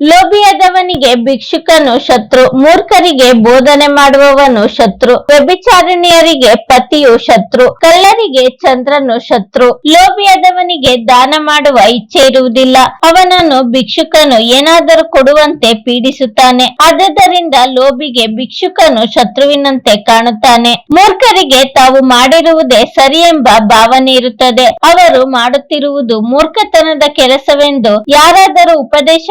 ಲೋಭಿಯಾದವನಿಗೆ ಭಿಕ್ಷುಕನು ಶತ್ರು, ಮೂರ್ಖರಿಗೆ ಬೋಧನೆ ಮಾಡುವವನು ಶತ್ರು, ವ್ಯಭಿಚಾರಿಣಿಯರಿಗೆ ಪತಿಯು ಶತ್ರು, ಕಳ್ಳರಿಗೆ ಚಂದ್ರನು ಶತ್ರು. ಲೋಭಿಯಾದವನಿಗೆ ದಾನ ಮಾಡುವ ಇಚ್ಛೆ ಇರುವುದಿಲ್ಲ. ಅವನನ್ನು ಭಿಕ್ಷುಕನು ಏನಾದರೂ ಕೊಡುವಂತೆ ಪೀಡಿಸುತ್ತಾನೆ. ಆದ್ದರಿಂದ ಲೋಭಿಗೆ ಭಿಕ್ಷುಕನು ಶತ್ರುವಿನಂತೆ ಕಾಣುತ್ತಾನೆ. ಮೂರ್ಖರಿಗೆ ತಾವು ಮಾಡಿರುವುದೇ ಸರಿ ಎಂಬ ಭಾವನೆ ಇರುತ್ತದೆ. ಅವರು ಮಾಡುತ್ತಿರುವುದು ಮೂರ್ಖತನದ ಕೆಲಸವೆಂದು ಯಾರಾದರೂ ಉಪದೇಶ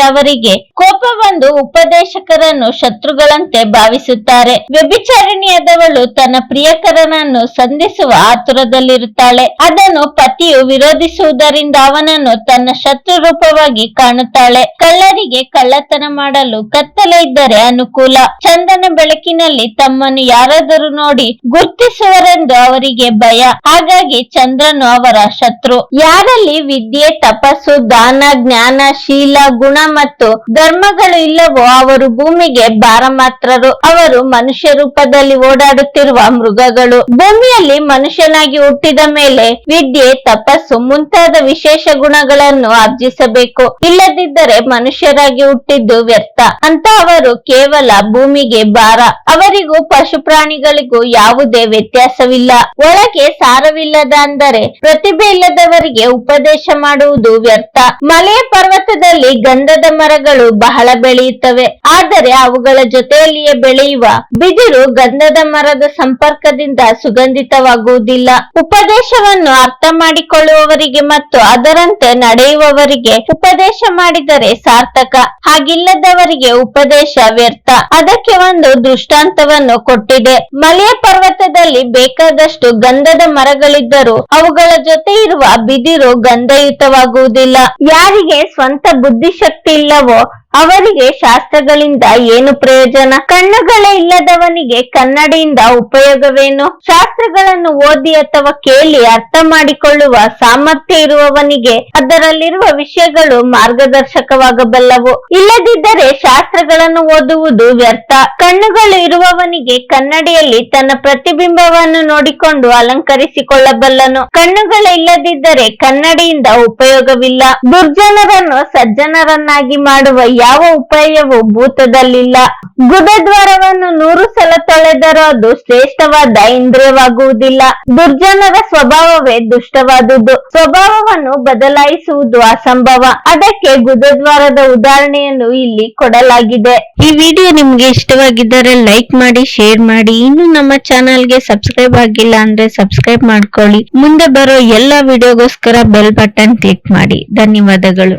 ಅವರಿಗೆ ಕೋಪ ಬಂದು ಉಪದೇಶಕರನ್ನು ಶತ್ರುಗಳಂತೆ ಭಾವಿಸುತ್ತಾರೆ. ವ್ಯಭಿಚಾರಿಣಿಯಾದವಳು ತನ್ನ ಪ್ರಿಯಕರನನ್ನು ಸಂಧಿಸುವ ಆತುರದಲ್ಲಿರುತ್ತಾಳೆ. ಅದನ್ನು ಪತಿಯು ವಿರೋಧಿಸುವುದರಿಂದ ಅವನನ್ನು ತನ್ನ ಶತ್ರು ರೂಪವಾಗಿ ಕಾಣುತ್ತಾಳೆ. ಕಳ್ಳರಿಗೆ ಕಳ್ಳತನ ಮಾಡಲು ಕತ್ತಲೆ ಇದ್ದರೆ ಅನುಕೂಲ. ಚಂದನ ಬೆಳಕಿನಲ್ಲಿ ತಮ್ಮನ್ನು ಯಾರಾದರೂ ನೋಡಿ ಗುರ್ತಿಸುವರೆಂದು ಅವರಿಗೆ ಭಯ. ಹಾಗಾಗಿ ಚಂದ್ರನು ಅವರ ಶತ್ರು. ಯಾರಲ್ಲಿ ವಿದ್ಯೆ, ತಪಸ್ಸು, ದಾನ, ಜ್ಞಾನ, ಶೀಲ, ಗುಣ ಮತ್ತು ಧರ್ಮಗಳು ಇಲ್ಲವೋ ಅವರು ಭೂಮಿಗೆ ಭಾರ ಮಾತ್ರರು. ಅವರು ಮನುಷ್ಯ ರೂಪದಲ್ಲಿ ಓಡಾಡುತ್ತಿರುವ ಮೃಗಗಳು. ಭೂಮಿಯಲ್ಲಿ ಮನುಷ್ಯನಾಗಿ ಹುಟ್ಟಿದ ಮೇಲೆ ವಿದ್ಯೆ, ತಪಸ್ಸು ಮುಂತಾದ ವಿಶೇಷ ಗುಣಗಳನ್ನು ಆರ್ಜಿಸಬೇಕು. ಇಲ್ಲದಿದ್ದರೆ ಮನುಷ್ಯರಾಗಿ ಹುಟ್ಟಿದ್ದು ವ್ಯರ್ಥ. ಅಂತ ಅವರು ಕೇವಲ ಭೂಮಿಗೆ ಭಾರ. ಅವರಿಗೂ ಪಶು ಪ್ರಾಣಿಗಳಿಗೂ ಯಾವುದೇ ವ್ಯತ್ಯಾಸವಿಲ್ಲ. ಒಳಗೆ ಸಾರವಿಲ್ಲದ ಅಂದರೆ ಪ್ರತಿಭೆ ಇಲ್ಲದವರಿಗೆ ಉಪದೇಶ ಮಾಡುವುದು ವ್ಯರ್ಥ. ಮಲೆಯ ಪರ್ವತದಲ್ಲಿ ಗಂಧದ ಮರಗಳು ಬಹಳ ಬೆಳೆಯುತ್ತವೆ. ಆದರೆ ಅವುಗಳ ಜೊತೆಯಲ್ಲಿಯೇ ಬೆಳೆಯುವ ಬಿದಿರು ಗಂಧದ ಮರದ ಸಂಪರ್ಕದಿಂದ ಸುಗಂಧಿತವಾಗುವುದಿಲ್ಲ. ಉಪದೇಶವನ್ನು ಅರ್ಥ ಮಾಡಿಕೊಳ್ಳುವವರಿಗೆ ಮತ್ತು ಅದರಂತೆ ನಡೆಯುವವರಿಗೆ ಉಪದೇಶ ಮಾಡಿದರೆ ಸಾರ್ಥಕ. ಹಾಗಿಲ್ಲದವರಿಗೆ ಉಪದೇಶ ವ್ಯರ್ಥ. ಅದಕ್ಕೆ ಒಂದು ದೃಷ್ಟಾಂತವನ್ನು ಕೊಟ್ಟಿದೆ. ಮಲೆಯ ಪರ್ವತದಲ್ಲಿ ಬೇಕಾದಷ್ಟು ಗಂಧದ ಮರಗಳಿದ್ದರೂ ಅವುಗಳ ಜೊತೆ ಇರುವ ಬಿದಿರು ಗಂಧಯುತವಾಗುವುದಿಲ್ಲ. ಯಾರಿಗೆ ಸ್ವಂತ ಬುದ್ಧಿಶಕ್ತಿ ಇಲ್ಲವೋ ಅವರಿಗೆ ಶಾಸ್ತ್ರಗಳಿಂದ ಏನು ಪ್ರಯೋಜನ? ಕಣ್ಣುಗಳೇ ಇಲ್ಲದವನಿಗೆ ಕನ್ನಡಿಯಿಂದ ಉಪಯೋಗವೇನು? ಶಾಸ್ತ್ರಗಳನ್ನು ಓದಿ ಅಥವಾ ಕೇಳಿ ಅರ್ಥ ಮಾಡಿಕೊಳ್ಳುವ ಸಾಮರ್ಥ್ಯ ಇರುವವನಿಗೆ ಅದರಲ್ಲಿರುವ ವಿಷಯಗಳು ಮಾರ್ಗದರ್ಶಕವಾಗಬಲ್ಲವು. ಇಲ್ಲದಿದ್ದರೆ ಶಾಸ್ತ್ರಗಳನ್ನು ಓದುವುದು ವ್ಯರ್ಥ. ಕಣ್ಣುಗಳು ಇರುವವನಿಗೆ ಕನ್ನಡಿಯಲ್ಲಿ ತನ್ನ ಪ್ರತಿಬಿಂಬವನ್ನು ನೋಡಿಕೊಂಡು ಅಲಂಕರಿಸಿಕೊಳ್ಳಬಲ್ಲನು. ಕಣ್ಣುಗಳು ಇಲ್ಲದಿದ್ದರೆ ಕನ್ನಡಿಯಿಂದ ಉಪಯೋಗವಿಲ್ಲ. ದುರ್ಜನರನ್ನು ಸಜ್ಜನರನ್ನಾಗಿ ಮಾಡುವ ಯಾವ ಉಪಾಯವೂ ಭೂತದಲ್ಲಿಲ್ಲ. ಗುದದ್ವಾರವನ್ನು ನೂರು ಸಲ ತೊಳೆದರೂ ಅದು ಶ್ರೇಷ್ಠವಾದ ಇಂದ್ರಿಯವಾಗುವುದಿಲ್ಲ. ದುರ್ಜನರ ಸ್ವಭಾವವೇ ದುಷ್ಟವಾದುದು. ಸ್ವಭಾವವನ್ನು ಬದಲಾಯಿಸುವುದು ಅಸಂಭವ. ಅದಕ್ಕೆ ಗುದದ್ವಾರದ ಉದಾಹರಣೆಯನ್ನು ಇಲ್ಲಿ ಕೊಡಲಾಗಿದೆ. ಈ ವಿಡಿಯೋ ನಿಮ್ಗೆ ಇಷ್ಟವಾಗಿದ್ದರೆ ಲೈಕ್ ಮಾಡಿ, ಶೇರ್ ಮಾಡಿ. ಇನ್ನು ನಮ್ಮ ಚಾನಲ್ಗೆ ಸಬ್ಸ್ಕ್ರೈಬ್ ಆಗಿಲ್ಲ ಅಂದ್ರೆ ಸಬ್ಸ್ಕ್ರೈಬ್ ಮಾಡ್ಕೊಳ್ಳಿ. ಮುಂದೆ ಬರೋ ಎಲ್ಲ ವಿಡಿಯೋಗೋಸ್ಕರ ಬೆಲ್ ಬಟನ್ ಕ್ಲಿಕ್ ಮಾಡಿ. ಧನ್ಯವಾದಗಳು.